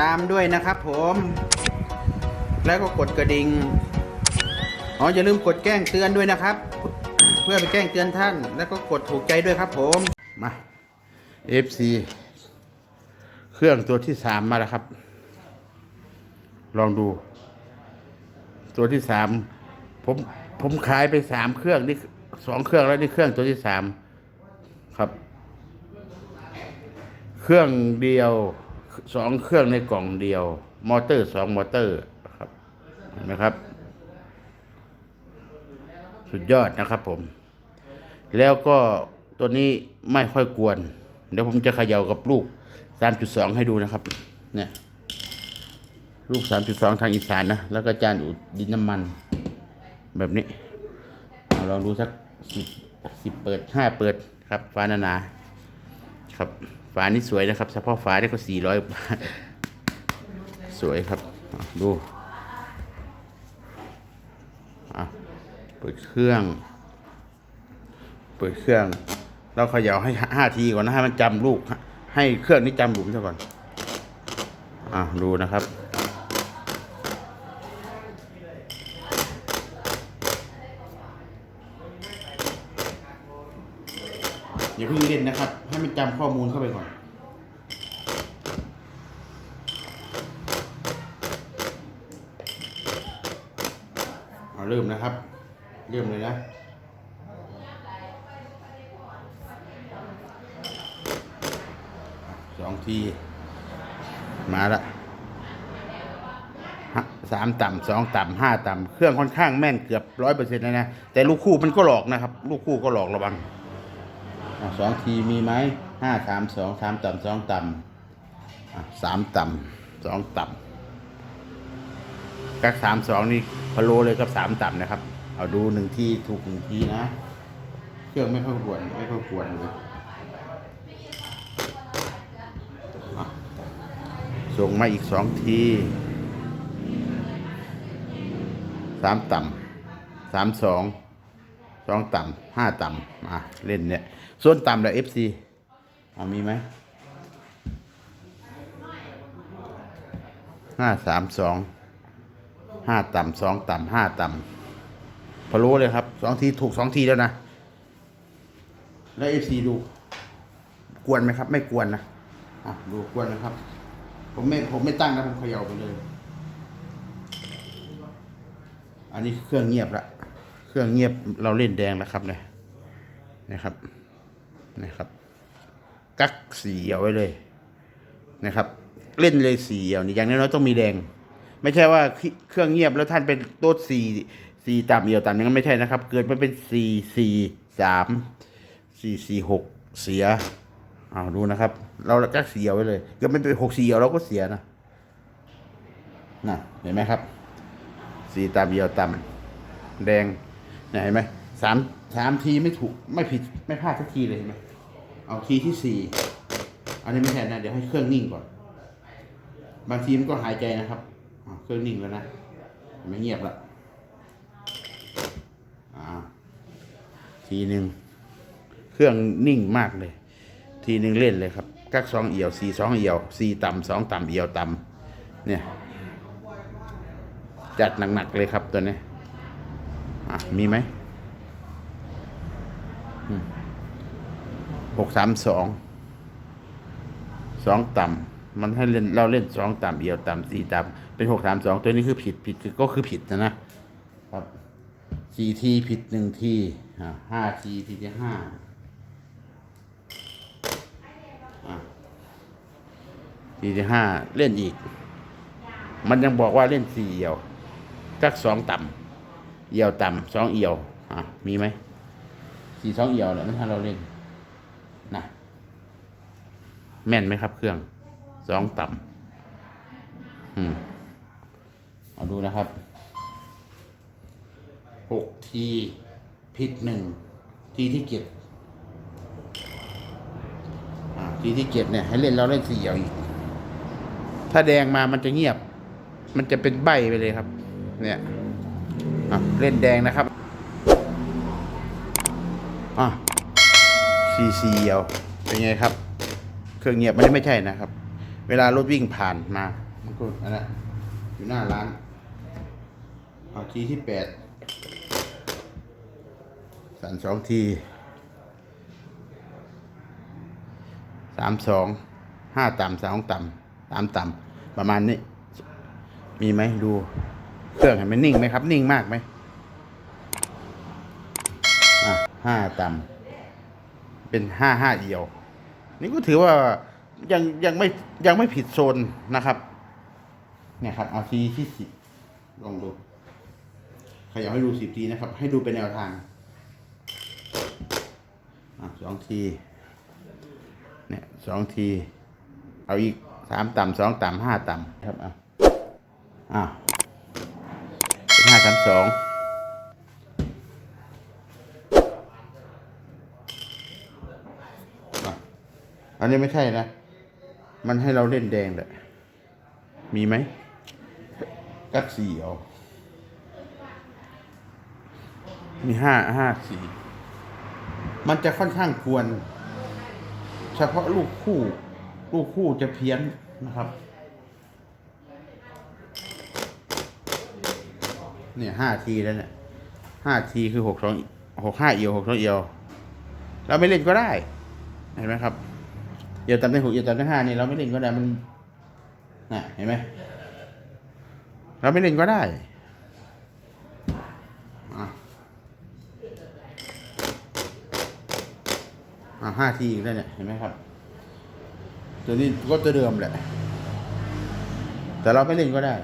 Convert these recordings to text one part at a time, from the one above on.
ตามด้วยนะครับผม แล้วก็กดกระดิ่งอ๋ออย่าลืมกดแจ้งเตือนด้วยนะครับ เพื่อไปแจ้งเตือนท่าน แล้วก็กดถูกใจด้วยครับผมมา FC เครื่องตัวที่สามมาแล้วครับ ลองดู ตัวที่สามผมผมขายไปสามเครื่องนี่สองเครื่องแล้วนี่เครื่องตัวที่สามครับ เครื่องเดียว สองเครื่องในกล่องเดียว มอเตอร์สองมอเตอร์ครับเห็นไหมครับ สุดยอดนะครับผม แล้วก็ตัวนี้ไม่ค่อยกวน เดี๋ยวผมจะเขย่ากับลูก 3.2 ให้ดูนะครับ เนี่ย ลูก 3.2 ทางอีสานนะ แล้วก็จานอุดดินน้ำมัน แบบนี้ลองดูสักสิบสิบเปิดห้าเปิดครับฟ้านานา ครับ ฝานี่สวยนะครับเฉพาะฝาได้ก็สี่ร้อยบาทสวยครับ ดูอะเปิดเครื่อง เปิดเครื่อง เราเขย่าให้ห้าทีก่อนนะให้มันจำลูก ให้เครื่องนี้จำหลุมซะก่อนอะดูนะครับ อย่าเพิ่งเล่นนะครับ ให้มันจำข้อมูลเข้าไปก่อนเอาเริ่มนะครับ เริ่มเลยนะสองที มาละสามต่ำสองต่ำห้าต่ำเครื่องค่อนข้างแม่นเกือบร้อยเปอร์เซ็นต์แล้วนะ แต่ลูกคู่มันก็หลอกนะครับ ลูกคู่ก็หลอกระวัง สองทีมีไหมห้าสามสองสามต่ำสองต่ำสามต่ำสองต่ำกักสามสองนี่พะโลเลยกับสามต่ำนะครับ เอาดูหนึ่งทีถูกหนึ่งทีนะ เครื่องไม่ค่อยกวนไม่ค่อยกวนเลยส่งมาอีกสองทีสามต่ำสามสอง สองต่ำห้าต่ำมาเล่นเนี่ยส่วนต่ำแล้วเอฟซีเอามีไหมห้าสามสองห้าต่ำสองต่ำห้าต่ำพอรู้เลยครับสองทีถูกสองทีแล้วนะ แล้วเอฟซีดู กวนไหมครับ ไม่กวนนะอะดูกวนนะครับ ผมไม่ผมไม่ตั้งนะผมเขย่าไปเลย อันนี้เครื่องเงียบละ เครื่องเงียบเราเล่นแดงแล้วครับเนี่ยนะครับนะครับกักสีเอาไว้เลยนะครับ เล่นเลยสีเอานี่อย่างน้อยๆต้องมีแดง ไม่ใช่ว่าเครื่องเงียบแล้วท่านเป็นโต๊ดสี่สี่ต่ำเอียวต่ำย่างนั้นไม่ใช่นะครับ เกิดมาเป็นสี่สี่สามสี่สี่หกเสียเอาดูนะครับ เรากักสีเอาไว้เลยเกิดมันเป็นหกสี่เอียวเราก็เสียนะน่ะเห็นไหมครับ สีต่ำเอียวต่ำแดง เห็นไหมสามสามทีไม่ถูกไม่ผิดไม่พลาดสักทีเลยเห็นไหมเอาทีที่สี่อันนี้ไม่ใช่นะเดี๋ยวให้เครื่องนิ่งก่อน บางทีมันก็หายใจนะครับเครื่องนิ่งแล้วนะไม่เงียบละทีหนึ่งเครื่องนิ่งมากเลย ทีหนึ่งเล่นเลยครับกักสองเอี่ยวสี่สองเอี่ยวสี่ต่ำสองต่ำเอี่ยวต่ำเนี่ย จัดหนักๆเลยครับตัวนี้ มีไหมหกสามสองสองต่ำมันให้เล่นเราเล่นสองต่ำเอียวต่ำสี่ต่ำเป็นหกสามสองตัวนี้คือผิดผิดคือก็คือผิดนะนะครับสี่ทีผิดหนึ่งทีห้าทีทีที่ห้าทีที่ห้าเล่นอีก มันยังบอกว่าเล่นสี่เอียวกักสองต่ำ เอียวต่ำสองเอียว อะ มีไหมสี่สองเอียวเนี่ยถ้าเราเล่นนะแม่นไหมครับ เครื่องสองต่ำอืมเอาดูนะครับหกทีผิดหนึ่งทีที่เจ็ดอะทีที่เจ็ดเนี่ย ให้เล่นเราเล่นสี่เอียวอีก ถ้าแดงมามันจะเงียบ มันจะเป็นใบไปเลยครับ เนี่ย อะเล่นแดงนะครับ อะซีซีเอียวเป็นไงครับ เครื่องเงียบมันไม่ใช่นะครับ เวลารถวิ่งผ่านมามันก็อันนั้นอยู่หน้าร้านอาทีที่แปดสั่นสองทีสามสองห้าต่ำสองต่ำสามต่ำประมาณนี้ มีไหมดู เครื่องเห็นมันนิ่งไหมครับ นิ่งมากไหมอะห้าต่ำเป็นห้าห้าเอียว นี่ก็ถือว่ายังยังไม่ยังไม่ผิดโซนนะครับ เนี่ยครับเอาทีที่สิลองดูขยับให้ดูสิบทีนะครับ ให้ดูเป็นแนวทางอะสองที เนี่ยสองที เอาอีกสามต่ำสองต่ำห้าต่ำครับอะอะ สามสองอะอันนี้ไม่ใช่นะ มันให้เราเล่นแดงแหละ มีไหม กัดสี่เอามีห้าห้าสี่ มันจะค่อนข้างควร เฉพาะลูกคู่ ลูกคู่จะเพี้ยนนะครับ เนี่ยห้าทีแล้วเนี่ยห้าทีคือหกสองหกห้าเอียวหกสองเอียวเราไม่เล่นก็ได้เห็นไหมครับเอียวตำได้หกเอียวตำได้ห้านี่เราไม่เล่นก็ได้มันน่ะเห็นไหมเราไม่เล่นก็ได้อะอะห้าทีอีกแล้วเนี่ยเห็นไหมครับ ตัวนี้ก็ตัวเดิมแหละ แต่เราไม่เล่นก็ได้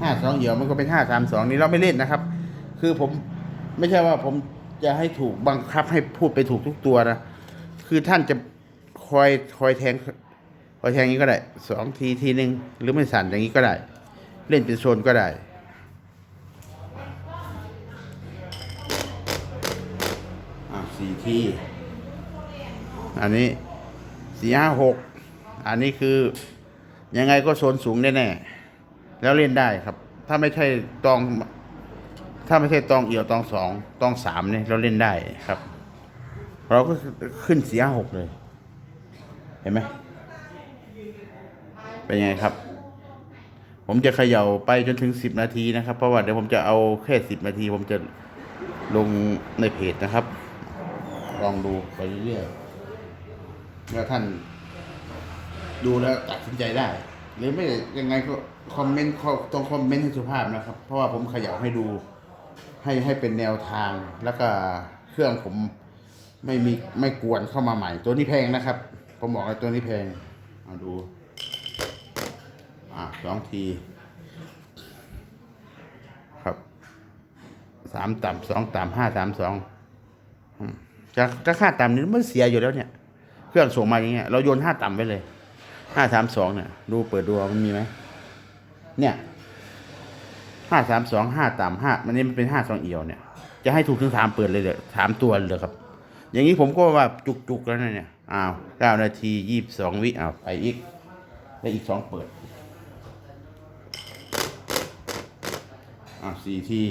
ห้าสองเหี่ยวมันก็เป็นห้าสามสองนี่เราไม่เล่นนะครับ คือผมไม่ใช่ว่าผมจะให้ถูกบังคับให้พูดไปถูกทุกตัวนะคือท่านจะคอยคอยแทงคอยแทงอย่างนี้ก็ได้สองทีทีหนึ่งหรือไม่สั่นอย่างนี้ก็ได้ เล่นเป็นโซนก็ได้อะสี่ทีอันนี้สี่ห้าหกอันนี้คือยังไงก็โซนสูงแน่ๆ แล้วเล่นได้ครับ ถ้าไม่ใช่ตอง ถ้าไม่ใช่ตองเอี่ยวตองสองตองสามเนี่ยเราเล่นได้ครับ เราก็ขึ้นสี่ห้าหกเลย เห็นไหมเป็นไงครับ ผมจะเขย่าไปจนถึงสิบนาทีนะครับ เพราะว่าเดี๋ยวผมจะเอาแค่สิบนาที ผมจะลงในเพจนะครับ ลองดูไปเรื่อยๆแล้วท่านดูแล้วตัดสินใจได้ หรือไม่ยังไงก็คอมเมนต์ต้องคอมเมนต์ให้สุภาพนะครับ เพราะว่าผมเขย่าให้ดูให้ให้เป็นแนวทางแล้วก็เครื่องผมไม่มีไม่กวนเข้ามาใหม่ ตัวนี้แพงนะครับ ผมบอกเลยตัวนี้แพงเอาดู อะสองที ครับสามต่ำสองต่ำห้าสามสองจะจะค่าต่ำนี่มันเสียอยู่แล้วเนี่ย เครื่องส่งมาอย่างเงี้ยเราโยนห้าต่ำไปเลย ห้าสามสองเนี่ยดูเปิดดูมันมีไหมเนี่ยห้าสามสองห้าต่ำห้ามันนี่มันเป็นห้าสองเอียวเนี่ย จะให้ถูกถึงสามเปิดเลยเลยสามตัวเลยครับ อย่างนี้ผมก็ว่าจุกๆแล้วนะเนี่ยอ้าวเก้านาทียี่สิบสองวิอ้าวไปอีกได้อีกสองเปิดอะสี่ที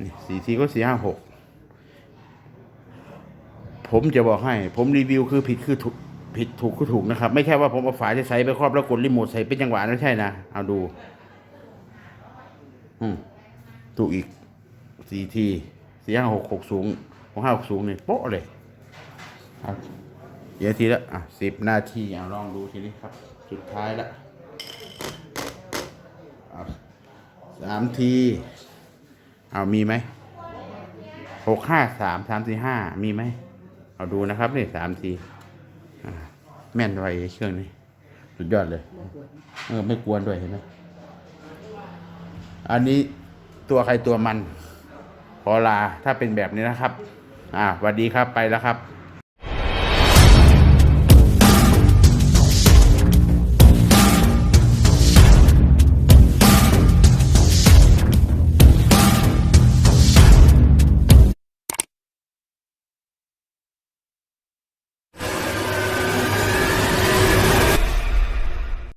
นี่สี่ทีก็สี่ห้าหกผมจะบอกให้ ผมรีวิวคือผิดคือถูก ผิดถูกคือถูกนะครับ ไม่ใช่ว่าผมเอาฝาจะใส่ไปครอบแล้วกดรีโมทใส่เป็นจังหวะไม่ใช่นะ เอาดู อืมถูกอีกสี่ทีสี่ห้าหกหกสูงหกห้าหกสูงนี่โป๊ะเลยครับเดี๋ยวทีละอะสิบนาทีเอาลองดูทีนี้ครับ สุดท้ายละสามทีเอามีไหมหกห้าสามสามสี่ห้ามีไหมเอาดูนะครับนี่สามทีอ่ แม่นไวเครื่องนี้สุดยอดเลยเออไม่กวนด้วยเห็นไหมอันนี้ตัวใครตัวมันขอลาถ้าเป็นแบบนี้นะครับ อ่าสวัสดีครับไปแล้วครับ